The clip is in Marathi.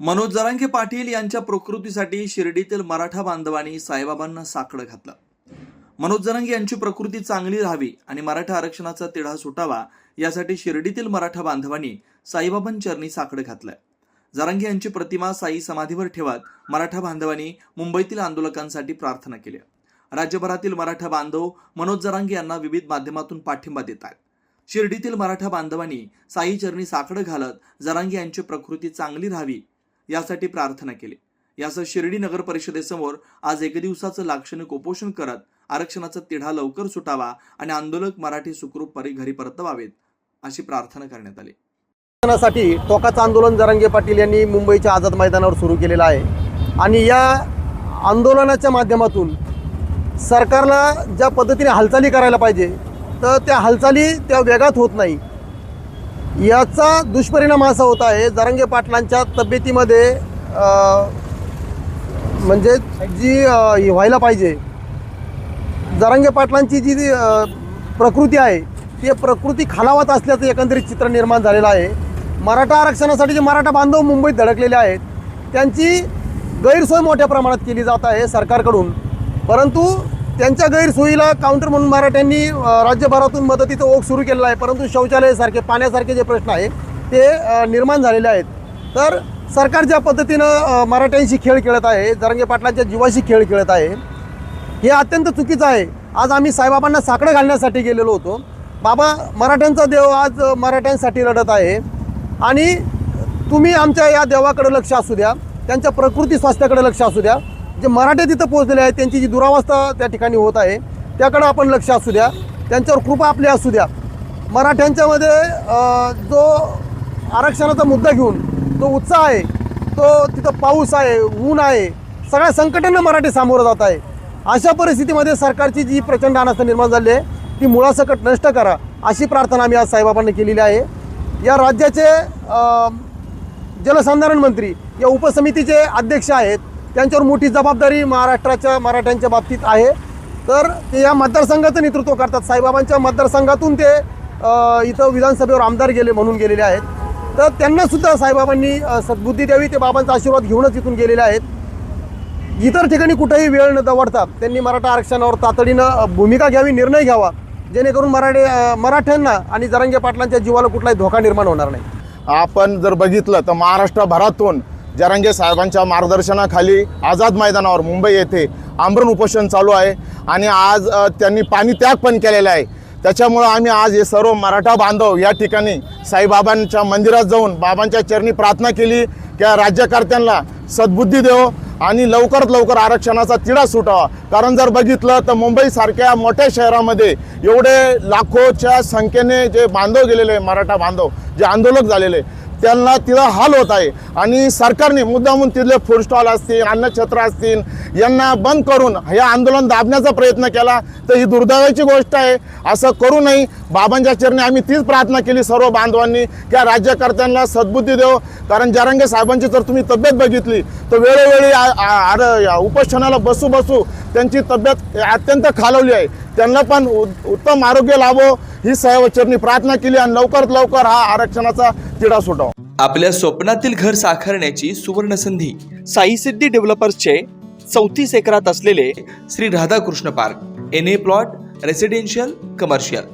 मनोज जरांगे पाटील यांच्या प्रकृतीसाठी शिर्डीतील मराठा बांधवांनी साईबाबांना साकडं घातलं. मनोज जरांगे यांची प्रकृती चांगली राहावी आणि मराठा आरक्षणाचा तिढा सुटावा यासाठी शिर्डीतील मराठा बांधवांनी साईबाबांचरणी साकडं घातलंय जरांगे यांची प्रतिमा साई समाधीवर ठेवत मराठा बांधवांनी मुंबईतील आंदोलकांसाठी प्रार्थना केली. राज्यभरातील मराठा बांधव मनोज जरांगे यांना विविध माध्यमातून पाठिंबा देत आहेत शिर्डीतील मराठा बांधवांनी साई चरणी साकडं घालत जरांगे यांची प्रकृती चांगली राहावी यासाठी प्रार्थना केली. यासह शिर्डी नगर परिषदेसमोर आज एक दिवसाचं लाक्षणिक उपोषण करत आरक्षणाचा तिढा लवकर सुटावा आणि आंदोलक मराठी सुखरूप परी घरी परतवावेत अशी प्रार्थना करण्यात आली. आरक्षणासाठी टोकाचं आंदोलन जरांगे पाटील यांनी मुंबईच्या आझाद मैदानावर सुरू केलेलं आहे. आणि या आंदोलनाच्या माध्यमातून सरकारला ज्या पद्धतीने हालचाली करायला पाहिजे तर त्या हालचाली त्या वेगात होत नाही. याचा दुष्परिणाम असा होत आहे जरांगे पाटलांच्या तब्येतीमध्ये म्हणजे जी व्हायला पाहिजे. जरांगे पाटलांची जी जी प्रकृती आहे ती प्रकृती खालावत असल्याचं एकंदरीत चित्र निर्माण झालेलं आहे. मराठा आरक्षणासाठी जे मराठा बांधव मुंबईत धडकलेले आहेत त्यांची गैरसोय मोठ्या प्रमाणात केली जात आहे सरकारकडून. परंतु त्यांच्या गैरसोयीला काउंटर म्हणून मराठ्यांनी राज्यभरातून मदतीचा ओघ सुरू केलेला आहे. परंतु शौचालयासारखे पाण्यासारखे जे प्रश्न आहे ते निर्माण झालेले आहेत. तर सरकार ज्या पद्धतीनं मराठ्यांशी खेळ खेळत आहे जरंगे पाटलांच्या जीवाशी खेळ खेळत आहे हे अत्यंत चुकीचं आहे. आज आम्ही साईबाबांना साकडं घालण्यासाठी गेलेलो होतो. बाबा मराठ्यांचा देव आज मराठ्यांसाठी रडत आहे. आणि तुम्ही आमच्या या देवाकडे लक्ष असू द्या. त्यांच्या प्रकृती स्वास्थ्याकडे लक्ष असू द्या. जे मराठे तिथं पोहोचलेले आहेत त्यांची जी दुरावस्था त्या ठिकाणी होत आहे त्याकडं आपण लक्ष असू द्या. त्यांच्यावर कृपा आपली असू द्या. मराठ्यांच्यामध्ये जो आरक्षणाचा मुद्दा घेऊन जो उत्साह आहे तो तिथं पाऊस आहे ऊन आहे सगळ्या संकटांना मराठी सामोरं जात आहे. अशा परिस्थितीमध्ये सरकारची जी प्रचंड अनास्था निर्माण झाली आहे ती मुळासकट नष्ट करा अशी प्रार्थना आम्ही आज साईबाबांनी केलेली आहे. या राज्याचे जलसंधारण मंत्री या उपसमितीचे अध्यक्ष आहेत त्यांच्यावर मोठी जबाबदारी महाराष्ट्राच्या मराठ्यांच्या बाबतीत आहे. तर ते या मतदारसंघाचं नेतृत्व करतात. साईबाबांच्या मतदारसंघातून ते इथं विधानसभेवर आमदार गेले म्हणून गेलेले आहेत. तर त्यांनासुद्धा साईबाबांनी सद्बुद्धी द्यावी ते बाबांचा आशीर्वाद घेऊनच इथून गेलेले आहेत. इतर ठिकाणी कुठेही वेळ न दवडता त्यांनी मराठा आरक्षणावर तातडीनं भूमिका घ्यावी निर्णय घ्यावा. जेणेकरून मराठे मराठ्यांना आणि जरांगे पाटलांच्या जीवाला कुठलाही धोका निर्माण होणार नाही. आपण जर बघितलं तर महाराष्ट्रभरातून जरांगे साहेबांच्या मार्गदर्शनाखाली आझाद मैदानावर मुंबई येथे आमरण उपोषण चालू आहे आणि आज त्यांनी पाणी त्याग पण केलेला आहे. त्याच्यामुळं आम्ही आज हे सर्व मराठा बांधव या ठिकाणी साईबाबांच्या मंदिरात जाऊन बाबांच्या चरणी प्रार्थना केली की राज्यकर्त्यांना सद्बुद्धी देव आणि लवकरात लवकर आरक्षणाचा तिढा सुटावा. कारण जर बघितलं तर मुंबईसारख्या मोठ्या शहरामध्ये एवढे लाखोच्या संख्येने जे बांधव गेलेले आहे, मराठा बांधव जे आंदोलक झालेले त्यांना तिला हाल होत आहे. आणि सरकारने मुद्दामून तिथले फूड स्टॉल असतील अन्नछत्र असतील यांना बंद करून हे आंदोलन दाबण्याचा प्रयत्न केला तर ही दुर्दैवाची गोष्ट आहे. असं करू नये. बाबांच्या चरणी आम्ही तीच प्रार्थना केली सर्व बांधवांनी. त्या राज्यकर्त्यांना सद्बुद्धी देव. कारण जरांगे साहेबांची जर तुम्ही तब्येत बघितली तर वेळोवेळी आर- उपोषणाला बसू बसू त्यांची तब्येत अत्यंत खालवली आहे. त्यांना पण उ- उत्तम आरोग्य लाभो ही चरणी प्रार्थना केली आणि लवकरात लवकर हा आरक्षणाचा तिढा सुटावा. आपल्या स्वप्नातील घर साकारण्याची सुवर्ण संधी साई सिद्धी डेव्हलपर्सचे चौतीस एकरात असलेले Shri Radhakrishna park N A plot residential commercial